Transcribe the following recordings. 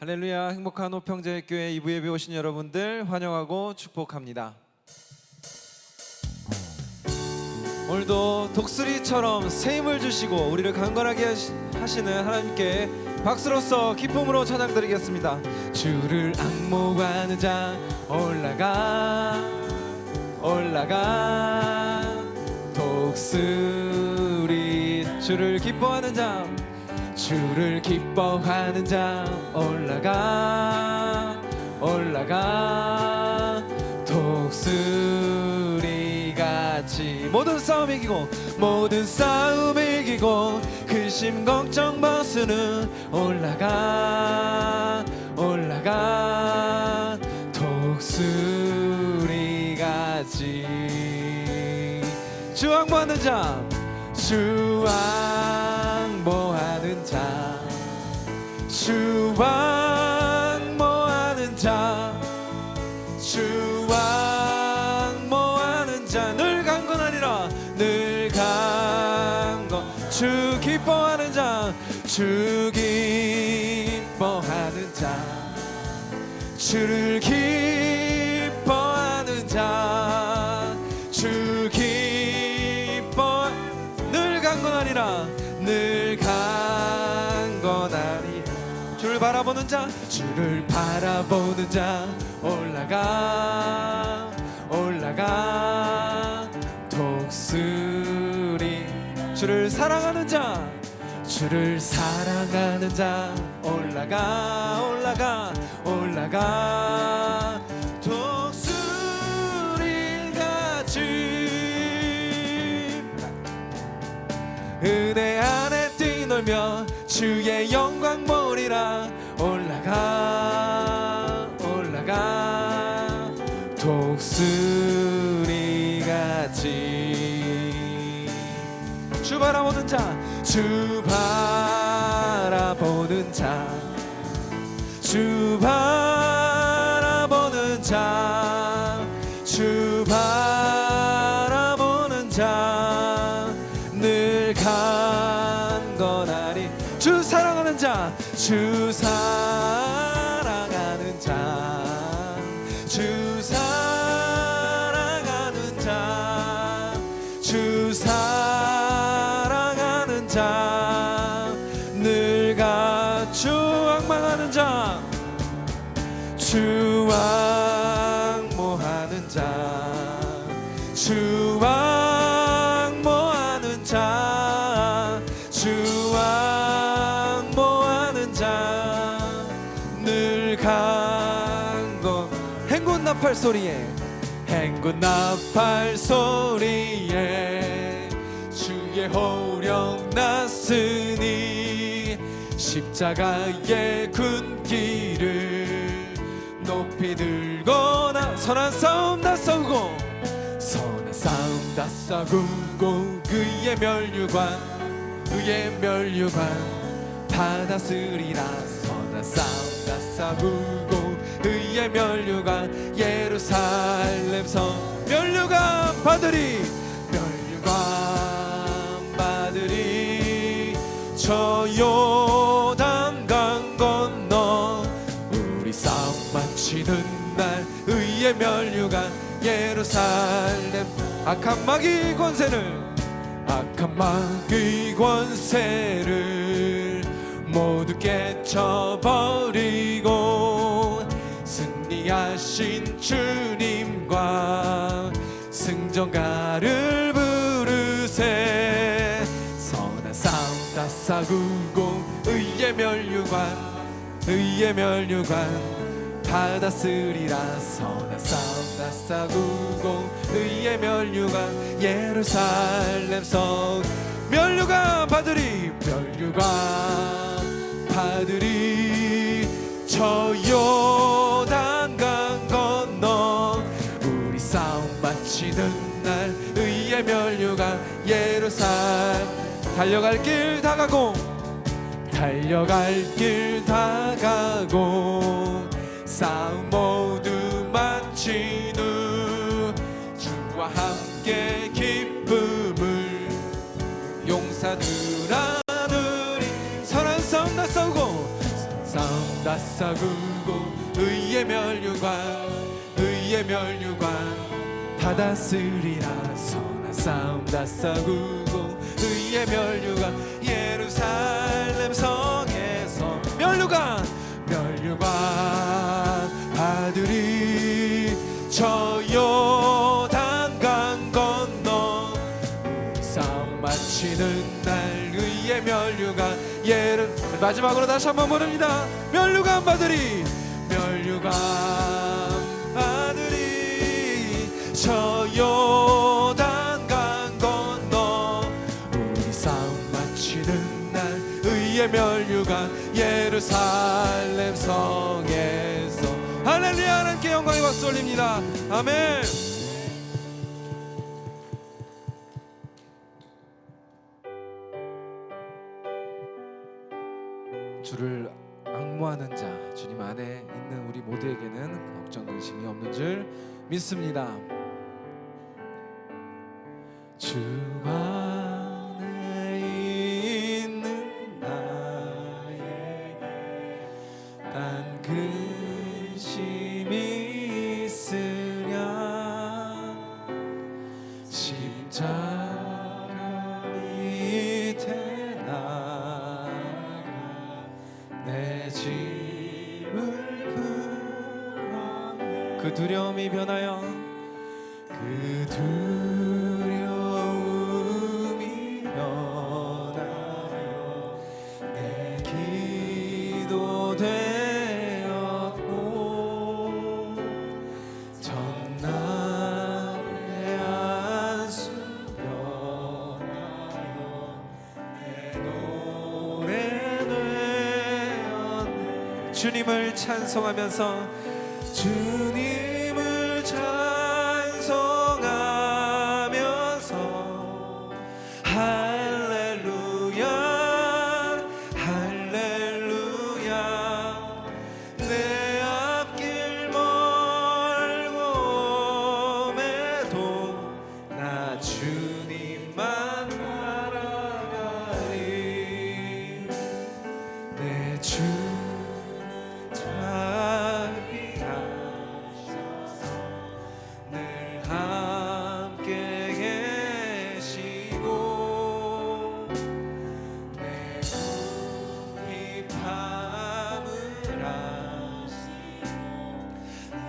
할렐루야 행복한 호평제교회 2부 예배 오신 여러분들 환영하고 축복합니다. 오늘도 독수리처럼 새 힘을 주시고 우리를 강건하게 하시- 하시는 하나님께 박수로서 기쁨으로 찬양드리겠습니다. 주를 악모하는 자 올라가 올라가 독수리 주를 기뻐하는 자 주를 기뻐하는 자 올라가 올라가. 독수리 같이 모든 싸움 이기고 모든 싸움 이기고 근심 걱정 벗으는 올라가 올라가. 독수리 같이 주왕모하는 자 주왕모하는 자 주 왕모하는 자? 주 왕모하는 자? 늘 강건하리라 늘 강건 주 기뻐하는 자주 기뻐하는 자. 주를 기 바라보는 자, 주를 바라보는 자, 올라가, 올라가, 독수리. 주를 사랑하는 자, 주를 사랑하는 자 올라가 올라가 올라가 독수리같이 은혜 안에 뛰놀며 주의 영광 보리라 올라가. 올라가 독수리같이. 주 바라보는 자, 주 바라보는 자, 주 바라 주 사랑하는 자, 늘 가주 악망하는 자, 주 왕모하는 자, 주 왕모하는 자, 주 왕모하는 자, 늘 강건 행군 나팔 소리에 행군 나팔 소리에 주의 호령 났으니 십자가의 군기를 높이 들거나 선한 싸움 다 싸우고 선한 싸움 다 싸우고 그의 멸류관 그의 멸류관 받았으리라. 선한 싸움 다 싸우고 그의 멸류관 예루살렘 성 멸류관 받으리 멸류관 받으리 저 요단 강 건너 우리 싸움 마치는 날 의의 멸류관 예루살렘. 악한 마귀 권세를 악한 마귀 권세를 모두 깨쳐버리고 승리하신 주님과 승전가를 부르세. 선한 싸움 다 싸우고 의의 멸류관 의의 멸류관 받았으리라. 선한 싸움 다 싸우고 의의 멸류관 예루살렘 성 멸류관 받으리 멸류관 받으리. 저요 의의 멸류관 예루살렘. 달려갈 길 다가고 달려갈 길 다가고 싸움 모두 마친 후 주와 함께 기쁨을 용사들 하늘이 선한 싸움 다 싸우고 싸움 다 싸구고 의의 멸류관 의의 멸류관 받았으리라 선한 싸움 다 싸구고 의의 멸류관 예루살렘 성에서 멸류관 멸류관 받으리 저 요단 강 건너 싸움 마치는 날 의의 멸류관 예를 마지막으로 다시 한번 부릅니다. 멸류관 받으리 멸류관 받으리 저 요단 의의 멸류관 예루살렘 성에서. 할렐루야 하나님께 영광의 박수 올립니다. 아멘. 주를 악무하는 자 주님 안에 있는 우리 모두에게는 걱정 근심이 없는 줄 믿습니다. 주 난 주님을 찬송하면서 주님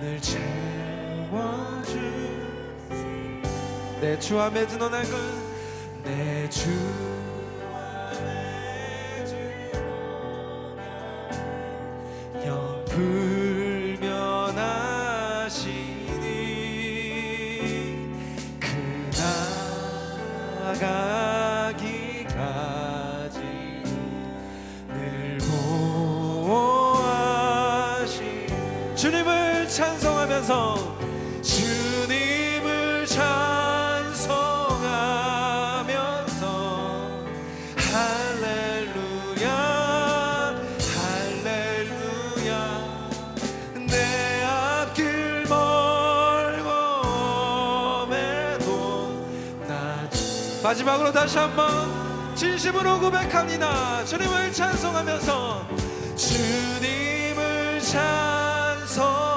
늘 채워주시 내 주와 맺은 언약은 내 주와 맺은 언약은 영 불면하시니 그 나가 찬송하면서 주님을 찬송하면서 할렐루야 할렐루야. 내 앞길 멀고 매도 나 주- 마지막으로 다시 한번 진심으로 고백합니다. 주님을 찬송하면서 주님을 찬송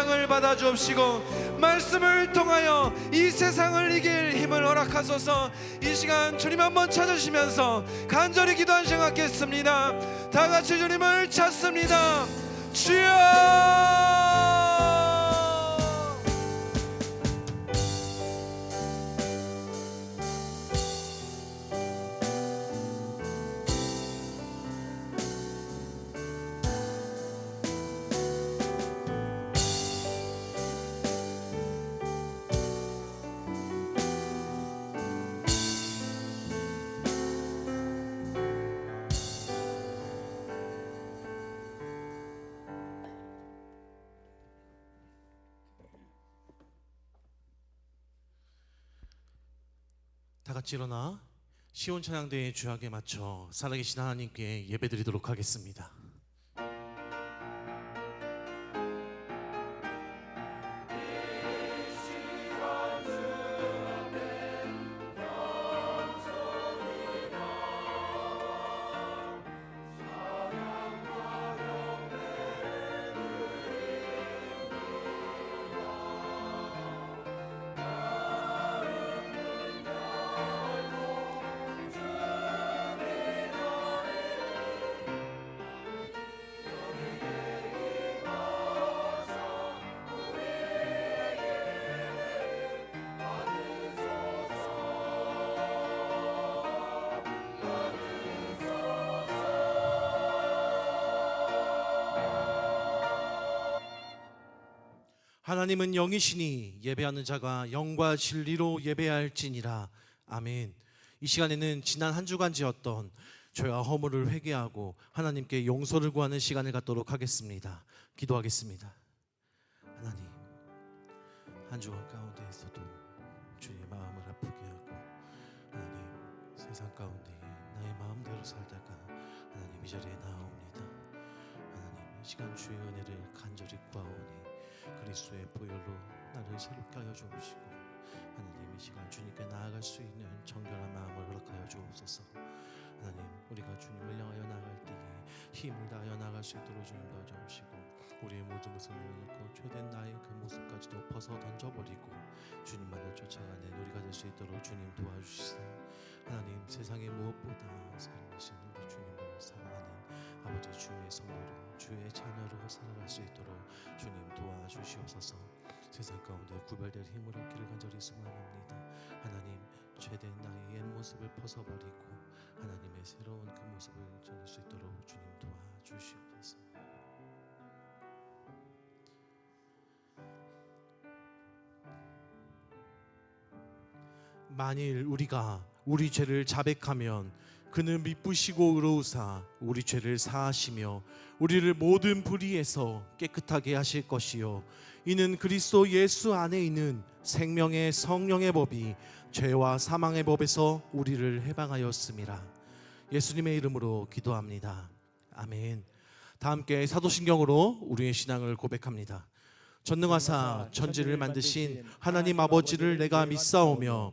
찬양을 받아 주옵시고 말씀을 통하여 이 세상을 이길 힘을 허락하소서. 이 시간 주님 한번 찾으시면서 간절히 기도한 갖겠습니다. 다 같이 주님을 찾습니다. 주여 같이 일어나 시온 찬양대의 주약에 맞춰 살아계신 하나님께 예배드리도록 하겠습니다. 하나님은 영이시니 예배하는 자가 영과 진리로 예배할지니라. 아멘. 이 시간에는 지난 한 주간 지었던 죄와 허물을 회개하고 하나님께 용서를 구하는 시간을 갖도록 하겠습니다. 기도하겠습니다. 하나님, 한 주간 가운데에서도 주의 마음을 아프게 하고 하나님 세상 가운데 나의 마음대로 살다가 하나님 이 자리에 나옵니다. 하나님 이 시간 주의 은혜를 간절히 구하오니 그리스도의 보혈로 나를 새롭게 하여 주시고 하나님 이 시간 주님께 나아갈 수 있는 정결한 마음을 허락하여 주옵소서. 하나님 우리가 주님을 향하여 나갈 때에 힘을 다하여 나갈 수 있도록 주님 도와주시고 우리의 모든 것을 내려놓고 죄된 나의 그 모습까지도 벗어 던져버리고 주님만을 쫓아가는 우리가 될 수 있도록 주님 도와주시사. 하나님 세상의 무엇보다 살아계신 우리 주님을 사랑하는 아버지 주의 성도로 주의 자녀로 살아갈 수 있도록 주님 도와주시옵소서. 세상 가운데 구별될 힘을 얻기를 간절히 소망합니다. 하나님 죄된 나의 옛 모습을 벗어버리고 하나님의 새로운 그 모습을 전할 수 있도록 주님 도와주시옵소서. 만일 우리가 우리 죄를 자백하면 그는 미쁘시고 의로우사 우리 죄를 사하시며 우리를 모든 불의에서 깨끗하게 하실 것이요 이는 그리스도 예수 안에 있는 생명의 성령의 법이 죄와 사망의 법에서 우리를 해방하였습니다. 예수님의 이름으로 기도합니다. 아멘. 다 함께 사도신경으로 우리의 신앙을 고백합니다. 전능하사 천지를 만드신 하나님 아버지를 내가 믿사오며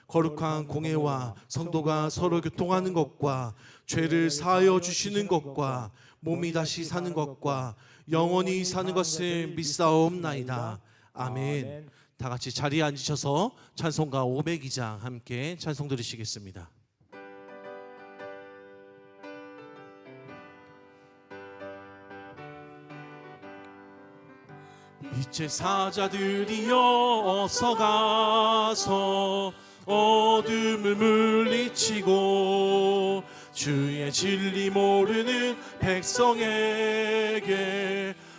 거룩한 공예와 성도가 서로 교통하는 것과 죄를 사하여 주시는 것과 몸이 다시 사는 것과 영원히 사는 것을 믿사옵나이다. 아멘. 다 같이 자리에 앉으셔서 찬송가 502장 함께 찬송 드리시겠습니다. 빛의 사자들이여 어서 가서 어둠을 물리치고 주의 진리 모르는 백성에게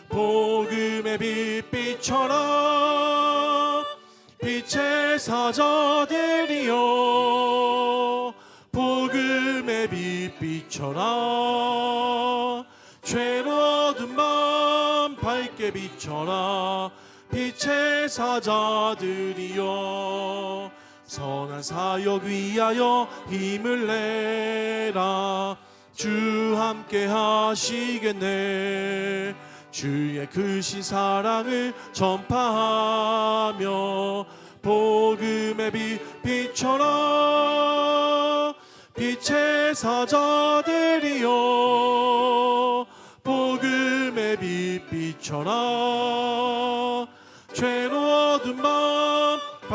복음의 빛빛처럼 빛의 사자들이여 복음의 빛빛처럼 죄로 얻은 밤 밝게 비춰라. 빛의 사자들이여 선한 사역 위하여 힘을 내라. 주 함께 하시겠네. 주의 크신 사랑을 전파하며 복음의 빛 비춰라 빛의 사자들이여 복음의 빛 비춰라 죄로 얻은 밤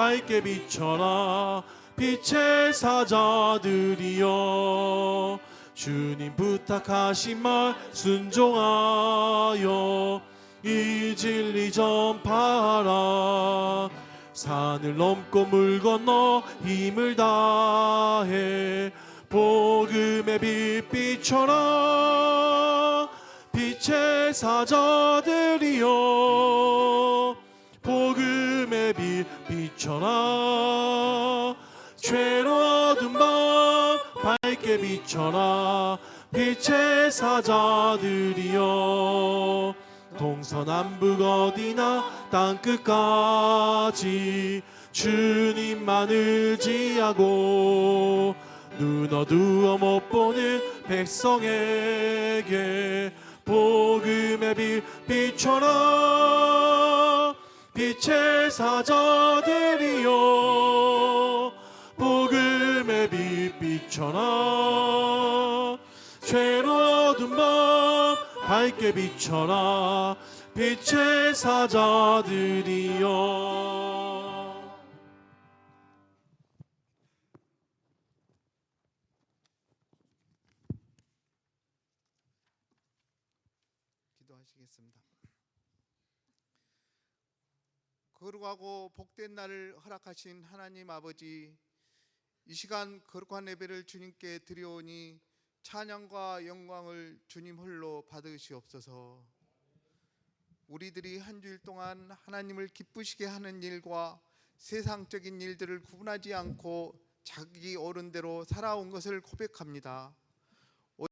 밝게 비춰라. 빛의 사자들이여. 주님 부탁하신 말 순종하여. 이 진리 전파하라. 산을 넘고 물 건너 힘을 다해. 복음의 빛 비춰라. 빛의 사자들이여 빛 비춰라 죄로 어둠 밤 밝게 비춰라 빛의 사자들이여. 동서남북 어디나 땅끝까지 주님만 의지하고 눈 어두워 못 보는 백성에게 복음의 빛 비춰라 빛의 사자들이여 복음의 빛 비춰라 죄로 어둠 밤 밝게 비춰라 빛의 사자들이여 기도하시겠습니다. 거룩하고 복된 날을 허락하신 하나님 아버지 이 시간 거룩한 예배를 주님께 드려오니 찬양과 영광을 주님 홀로 받으시옵소서. 우리들이 한 주일 동안 하나님을 기쁘시게 하는 일과 세상적인 일들을 구분하지 않고 자기 옳은 대로 살아온 것을 고백합니다.